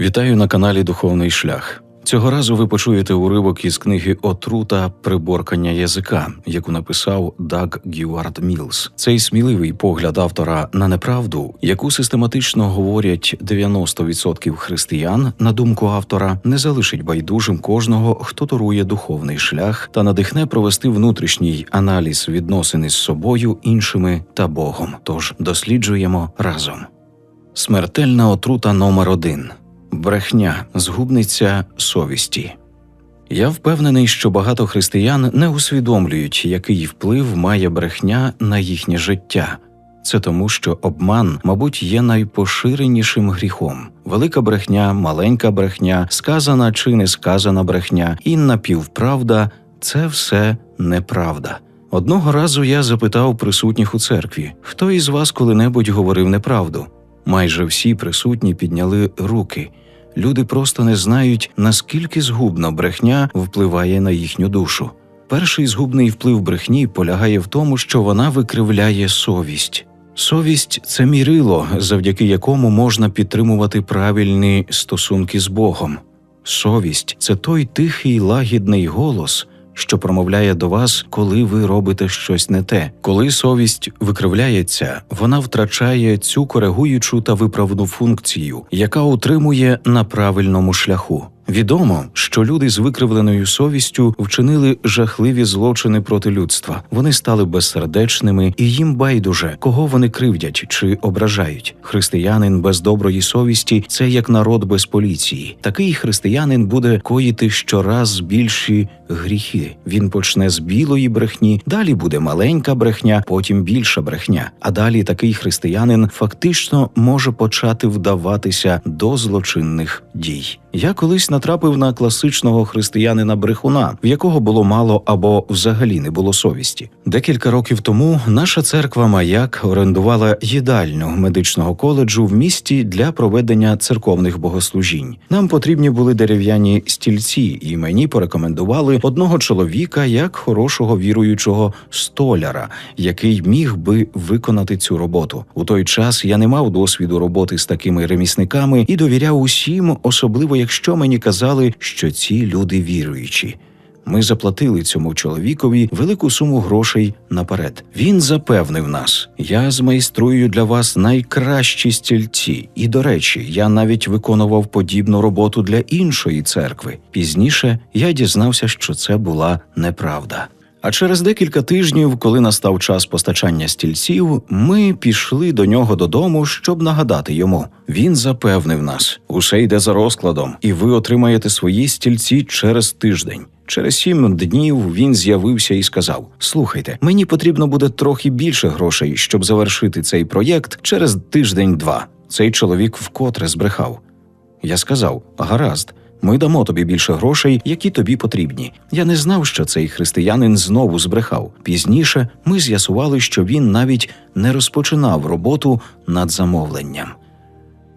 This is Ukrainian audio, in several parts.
Вітаю на каналі Духовний Шлях. Цього разу ви почуєте уривок із книги Отрута приборкання язика, яку написав Даг Гюард Мілс. Цей сміливий погляд автора на неправду, яку систематично говорять 90% християн, на думку автора, не залишить байдужим кожного, хто торує духовний шлях та надихне провести внутрішній аналіз відносин із собою, іншими та Богом. Тож досліджуємо разом. Смертельна отрута номер один брехня, згубниця совісті. Я впевнений, що багато християн не усвідомлюють, який вплив має брехня на їхнє життя. Це тому, що обман, мабуть, є найпоширенішим гріхом. Велика брехня, маленька брехня, сказана чи не сказана брехня, і напівправда це все неправда. Одного разу я запитав присутніх у церкві, хто із вас коли-небудь говорив неправду. Майже всі присутні підняли руки. Люди просто не знають, наскільки згубно брехня впливає на їхню душу. Перший згубний вплив брехні полягає в тому, що вона викривляє совість. Совість це мірило, завдяки якому можна підтримувати правильні стосунки з Богом. Совість це той тихий лагідний голос, що промовляє до вас, коли ви робите щось не те. Коли совість викривляється, вона втрачає цю коригуючу та виправну функцію, яка утримує на правильному шляху. Відомо, що люди з викривленою совістю вчинили жахливі злочини проти людства. Вони стали безсердечними, і їм байдуже, кого вони кривдять чи ображають. Християнин без доброї совісті це як народ без поліції. Такий християнин буде коїти щораз більші гріхи. Він почне з білої брехні, далі буде маленька брехня, потім більша брехня. А далі такий християнин фактично може почати вдаватися до злочинних дій. Я колись натрапив на класичного християнина брехуна, в якого було мало або взагалі не було совісті. Декілька років тому наша церква Маяк орендувала їдальню медичного коледжу в місті для проведення церковних богослужінь. Нам потрібні були дерев'яні стільці, і мені порекомендували одного чоловіка як хорошого віруючого столяра, який міг би виконати цю роботу. У той час я не мав досвіду роботи з такими ремісниками і довіряв усім, особливо якщо мені казали, що ці люди віруючі. Ми заплатили цьому чоловікові велику суму грошей наперед. Він запевнив нас: я змайструю для вас найкращі стільці, і до речі, я навіть виконував подібну роботу для іншої церкви. Пізніше я дізнався, що це була неправда. А через декілька тижнів, коли настав час постачання стільців, ми пішли до нього додому, щоб нагадати йому. Він запевнив нас: усе йде за розкладом, і ви отримаєте свої стільці через тиждень. Через сім днів він з'явився і сказав: Слухайте, мені потрібно буде трохи більше грошей, щоб завершити цей проєкт через тиждень-два. Цей чоловік вкотре збрехав. Я сказав: Гаразд. Ми дамо тобі більше грошей, які тобі потрібні. Я не знав, що цей християнин знову збрехав. Пізніше ми з'ясували, що він навіть не розпочинав роботу над замовленням.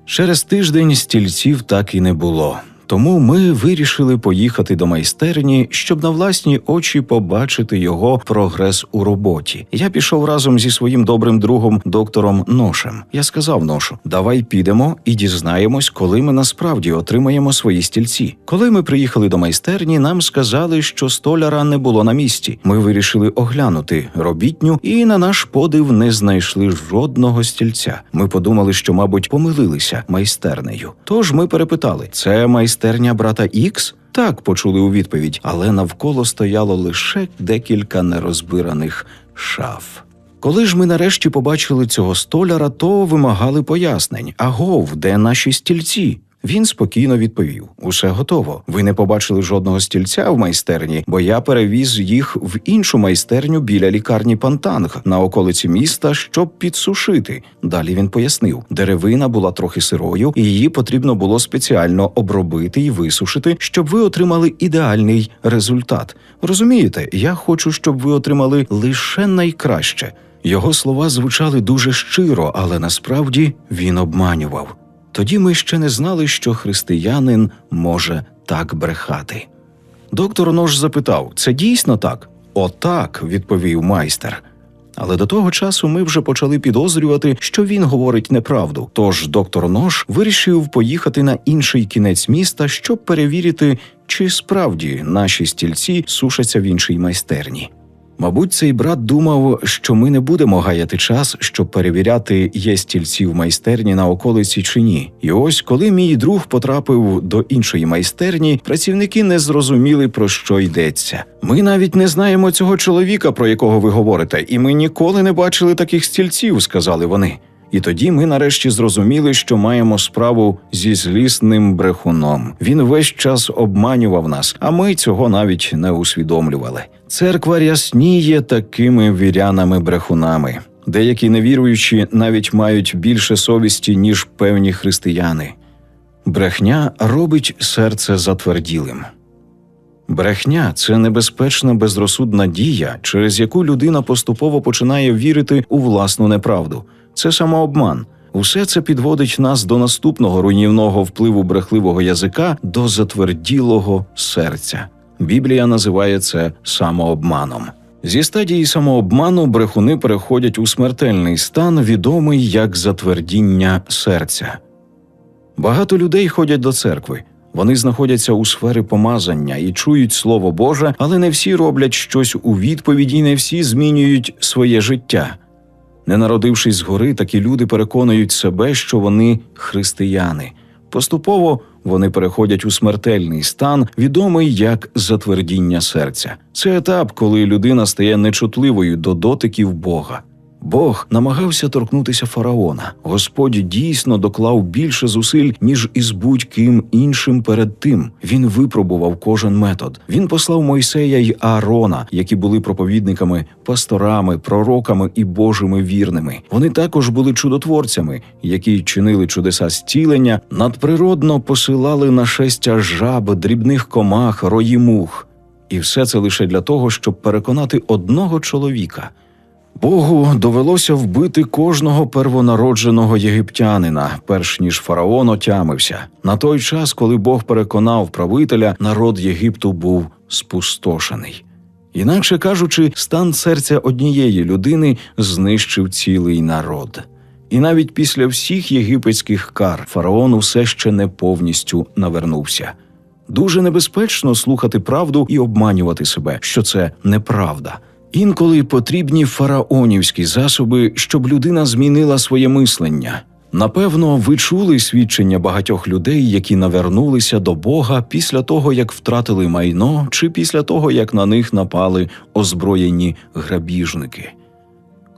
Через тиждень стільців так і не було. Тому ми вирішили поїхати до майстерні, щоб на власні очі побачити його прогрес у роботі. Я пішов разом зі своїм добрим другом доктором Ношем. Я сказав Ношу: давай підемо і дізнаємось, коли ми насправді отримаємо свої стільці. Коли ми приїхали до майстерні, нам сказали, що столяра не було на місці. Ми вирішили оглянути робітню, і на наш подив не знайшли жодного стільця. Ми подумали, що, мабуть, помилилися майстернею. Тож ми перепитали: це майстерня брата Ікс? Так, почули у відповідь, але навколо стояло лише декілька нерозбираних шаф. Коли ж ми нарешті побачили цього столяра, то вимагали пояснень. Агов, де наші стільці? Він спокійно відповів: усе готово. Ви не побачили жодного стільця в майстерні, бо я перевіз їх в іншу майстерню біля лікарні Пантанг на околиці міста, щоб підсушити. Далі він пояснив, деревина була трохи сирою, і її потрібно було спеціально обробити і висушити, щоб ви отримали ідеальний результат. Розумієте, я хочу, щоб ви отримали лише найкраще. Його слова звучали дуже щиро, але насправді він обманював. Тоді ми ще не знали, що християнин може так брехати. Доктор Нож запитав: це дійсно так? Отак, відповів майстер. Але до того часу ми вже почали підозрювати, що він говорить неправду. Тож доктор Нош вирішив поїхати на інший кінець міста, щоб перевірити, чи справді наші стільці сушаться в іншій майстерні. Мабуть, цей брат думав, що ми не будемо гаяти час, щоб перевіряти, є стільці в майстерні на околиці чи ні. І ось, коли мій друг потрапив до іншої майстерні, працівники не зрозуміли про що йдеться. Ми навіть не знаємо цього чоловіка, про якого ви говорите, і ми ніколи не бачили таких стільців, сказали вони. І тоді ми нарешті зрозуміли, що маємо справу зі злісним брехуном. Він весь час обманював нас, а ми цього навіть не усвідомлювали. Церква рясніє такими вірянами-брехунами. Деякі невіруючі навіть мають більше совісті, ніж певні християни. Брехня робить серце затверділим. Брехня це небезпечна безрозсудна дія, через яку людина поступово починає вірити у власну неправду. Це самообман. Усе це підводить нас до наступного руйнівного впливу брехливого язика до затверділого серця. Біблія називає це самообманом. Зі стадії самообману брехуни переходять у смертельний стан, відомий як затвердіння серця. Багато людей ходять до церкви. Вони знаходяться у сфері помазання і чують Слово Боже, але не всі роблять щось у відповіді, не всі змінюють своє життя. Не народившись згори, такі люди переконують себе, що вони християни. Поступово вони переходять у смертельний стан, відомий як затвердіння серця. Це етап, коли людина стає нечутливою до дотиків Бога. Бог намагався торкнутися фараона. Господь дійсно доклав більше зусиль, ніж із будь-ким іншим перед тим. Він випробував кожен метод. Він послав Мойсея й Аарона, які були проповідниками, пасторами, пророками і божими вірними. Вони також були чудотворцями, які чинили чудеса зцілення, надприродно посилали нашестя жаб, дрібних комах, рої мух. І все це лише для того, щоб переконати одного чоловіка. Богу довелося вбити кожного первонародженого єгиптянина, перш ніж фараон отямився. На той час, коли Бог переконав правителя, народ Єгипту був спустошений. Інакше кажучи, стан серця однієї людини знищив цілий народ. І навіть після всіх єгипетських кар фараон усе ще не повністю навернувся. Дуже небезпечно слухати правду і обманювати себе, що це неправда. Інколи потрібні фараонівські засоби, щоб людина змінила своє мислення. Напевно, ви чули свідчення багатьох людей, які навернулися до Бога після того, як втратили майно, чи після того, як на них напали озброєні грабіжники.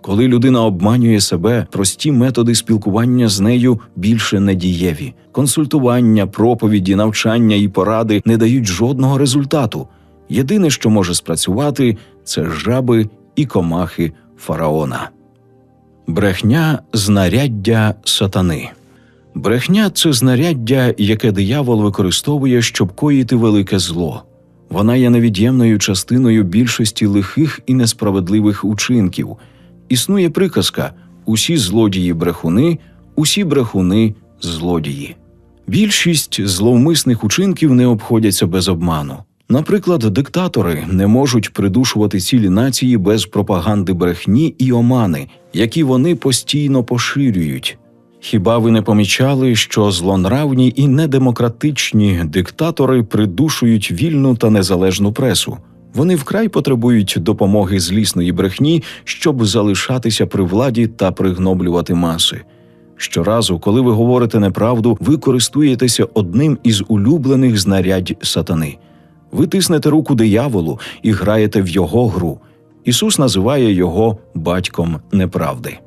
Коли людина обманює себе, прості методи спілкування з нею більше не дієві. Консультування, проповіді, навчання і поради не дають жодного результату. Єдине, що може спрацювати, це жаби і комахи фараона. Брехня знаряддя сатани. Брехня це знаряддя, яке диявол використовує, щоб коїти велике зло. Вона є невід'ємною частиною більшості лихих і несправедливих учинків. Існує приказка: усі злодії брехуни, усі брехуни злодії. Більшість зловмисних учинків не обходяться без обману. Наприклад, диктатори не можуть придушувати цілі нації без пропаганди брехні і омани, які вони постійно поширюють. Хіба ви не помічали, що злонравні і недемократичні диктатори придушують вільну та незалежну пресу? Вони вкрай потребують допомоги злісної брехні, щоб залишатися при владі та пригноблювати маси. Щоразу, коли ви говорите неправду, ви користуєтеся одним із улюблених знарядь сатани. Ви тиснете руку дияволу і граєте в його гру. Ісус називає його батьком неправди.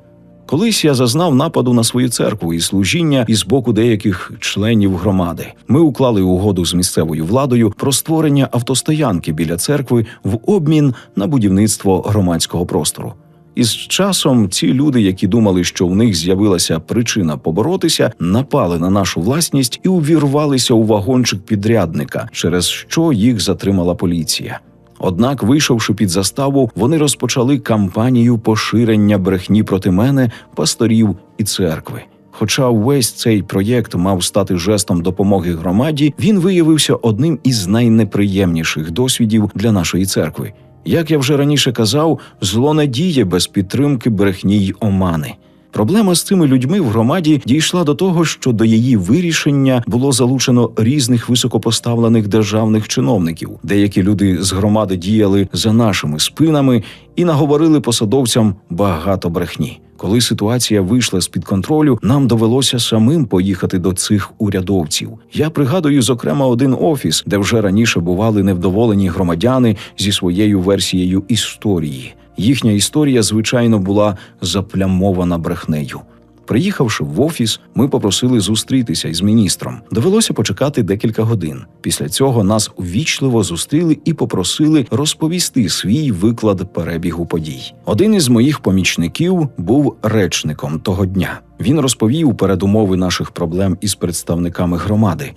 Колись я зазнав нападу на свою церкву і служіння із боку деяких членів громади. Ми уклали угоду з місцевою владою про створення автостоянки біля церкви в обмін на будівництво громадського простору. І з часом ці люди, які думали, що в них з'явилася причина поборотися, напали на нашу власність і увірвалися у вагончик підрядника, через що їх затримала поліція. Однак, вийшовши під заставу, вони розпочали кампанію поширення брехні проти мене, пасторів і церкви. Хоча увесь цей проєкт мав стати жестом допомоги громаді, він виявився одним із найнеприємніших досвідів для нашої церкви. Як я вже раніше казав, зло не діє без підтримки брехні й омани. Проблема з цими людьми в громаді дійшла до того, що до її вирішення було залучено різних високопоставлених державних чиновників. Деякі люди з громади діяли за нашими спинами і наговорили посадовцям багато брехні. Коли ситуація вийшла з під контролю, нам довелося самим поїхати до цих урядовців. Я пригадую, зокрема, один офіс, де вже раніше бували невдоволені громадяни зі своєю версією історії. Їхня історія, звичайно, була заплямована брехнею. Приїхавши в офіс, ми попросили зустрітися із міністром. Довелося почекати декілька годин. Після цього нас увічливо зустріли і попросили розповісти свій виклад перебігу подій. Один із моїх помічників був речником того дня. Він розповів передумови наших проблем із представниками громади.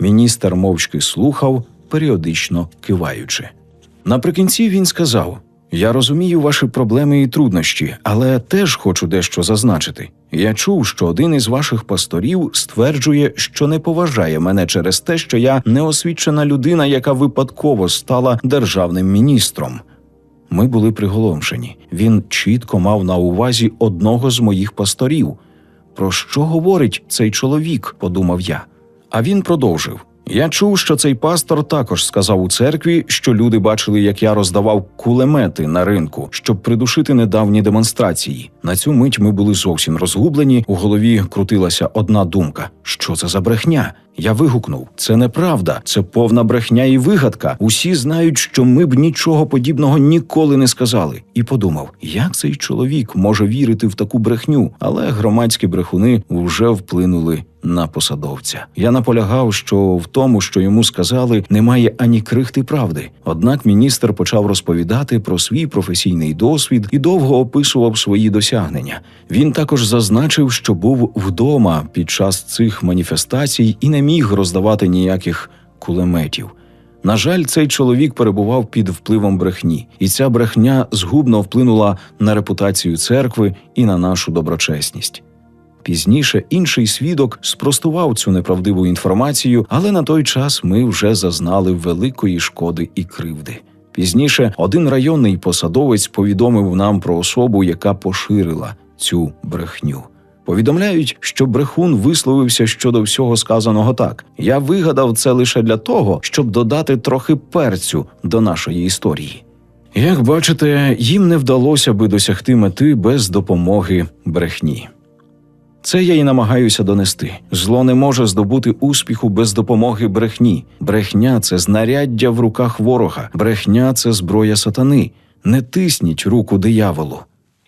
Міністр мовчки слухав, періодично киваючи. Наприкінці він сказав: Я розумію ваші проблеми і труднощі, але теж хочу дещо зазначити. Я чув, що один із ваших пасторів стверджує, що не поважає мене через те, що я неосвічена людина, яка випадково стала державним міністром. Ми були приголомшені. Він чітко мав на увазі одного з моїх пасторів. Про що говорить цей чоловік? подумав я. А він продовжив. Я чув, що цей пастор також сказав у церкві, що люди бачили, як я роздавав кулемети на ринку, щоб придушити недавні демонстрації. На цю мить ми були зовсім розгублені. У голові крутилася одна думка: що це за брехня? Я вигукнув: це неправда, це повна брехня і вигадка. Усі знають, що ми б нічого подібного ніколи не сказали. І подумав, як цей чоловік може вірити в таку брехню, але громадські брехуни вже вплинули на посадовця. Я наполягав, що в тому, що йому сказали, немає ані крихти правди. Однак міністр почав розповідати про свій професійний досвід і довго описував свої досягнення. Він також зазначив, що був вдома під час цих маніфестацій і не міг роздавати ніяких кулеметів. На жаль, цей чоловік перебував під впливом брехні, і ця брехня згубно вплинула на репутацію церкви і на нашу доброчесність. Пізніше інший свідок спростував цю неправдиву інформацію, але на той час ми вже зазнали великої шкоди і кривди. Пізніше один районний посадовець повідомив нам про особу, яка поширила цю брехню. Повідомляють, що брехун висловився щодо всього сказаного так: я вигадав це лише для того, щоб додати трохи перцю до нашої історії. Як бачите, їм не вдалося би досягти мети без допомоги брехні. Це я і намагаюся донести. Зло не може здобути успіху без допомоги брехні. Брехня це знаряддя в руках ворога, брехня це зброя сатани. Не тисніть руку дияволу.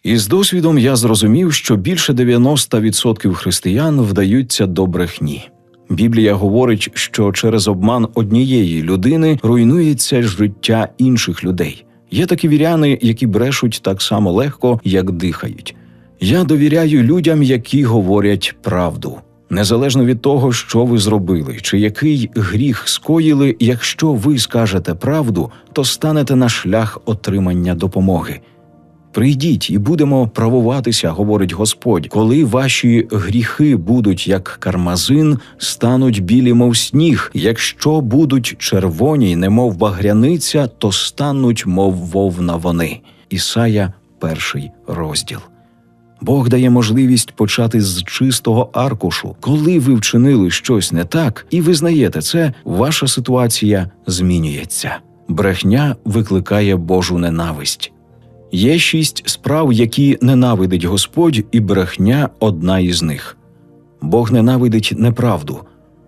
І з досвідом я зрозумів, що більше 90% християн вдаються до брехні. Біблія говорить, що через обман однієї людини руйнується життя інших людей. Є такі віряни, які брешуть так само легко, як дихають. Я довіряю людям, які говорять правду. Незалежно від того, що ви зробили, чи який гріх скоїли, якщо ви скажете правду, то станете на шлях отримання допомоги. Прийдіть і будемо правуватися, говорить Господь, коли ваші гріхи будуть як кармазин, стануть білі, мов сніг. Якщо будуть червоні, немов багряниця, то стануть, мов вовна вони. Ісая, перший розділ. Бог дає можливість почати з чистого аркушу. Коли ви вчинили щось не так і визнаєте це, ваша ситуація змінюється. Брехня викликає Божу ненависть. Є шість справ, які ненавидить Господь, і брехня одна із них. Бог ненавидить неправду.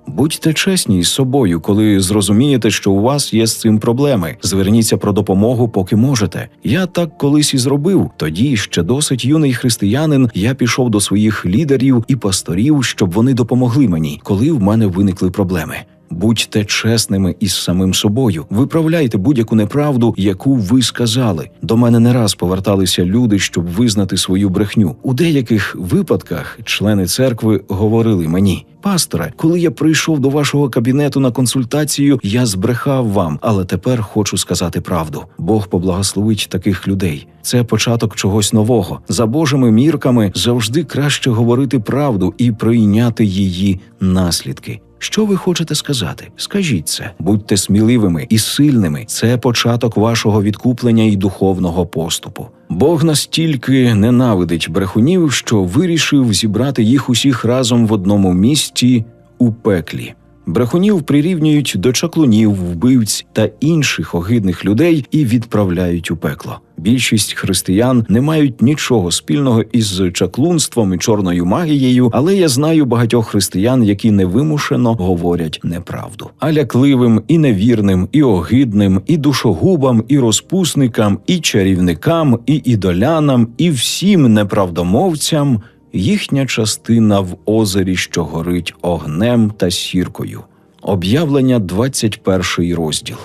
Будьте чесні із собою, коли зрозумієте, що у вас є з цим проблеми. Зверніться про допомогу, поки можете. Я так колись і зробив. Тоді ще досить юний християнин. Я пішов до своїх лідерів і пасторів, щоб вони допомогли мені, коли в мене виникли проблеми. Будьте чесними із самим собою, виправляйте будь-яку неправду, яку ви сказали. До мене не раз поверталися люди, щоб визнати свою брехню. У деяких випадках члени церкви говорили мені: пасторе, коли я прийшов до вашого кабінету на консультацію, я збрехав вам, але тепер хочу сказати правду. Бог поблагословить таких людей. Це початок чогось нового. За Божими мірками завжди краще говорити правду і прийняти її наслідки. Що ви хочете сказати? Скажіть це, будьте сміливими і сильними. Це початок вашого відкуплення і духовного поступу. Бог настільки ненавидить брехунів, що вирішив зібрати їх усіх разом в одному місці у пеклі. Брехунів прирівнюють до чаклунів, вбивць та інших огидних людей і відправляють у пекло. Більшість християн не мають нічого спільного із чаклунством і чорною магією, але я знаю багатьох християн, які невимушено говорять неправду. А лякливим, і невірним, і огидним, і душогубам, і розпусникам, і чарівникам, і ідолянам, і всім неправдомовцям їхня частина в озері, що горить огнем та сіркою. Об'явлення 21 розділ.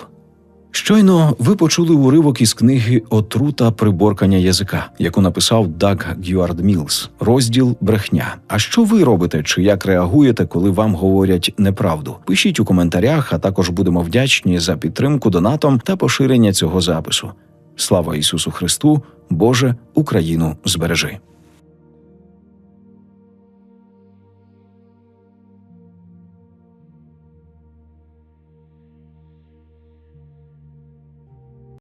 Щойно ви почули уривок із книги Отрута приборкання язика, яку написав Даг Гюард Мілс, розділ брехня. А що ви робите чи як реагуєте, коли вам говорять неправду? Пишіть у коментарях, а також будемо вдячні за підтримку донатом та поширення цього запису. Слава Ісусу Христу! Боже, Україну збережи!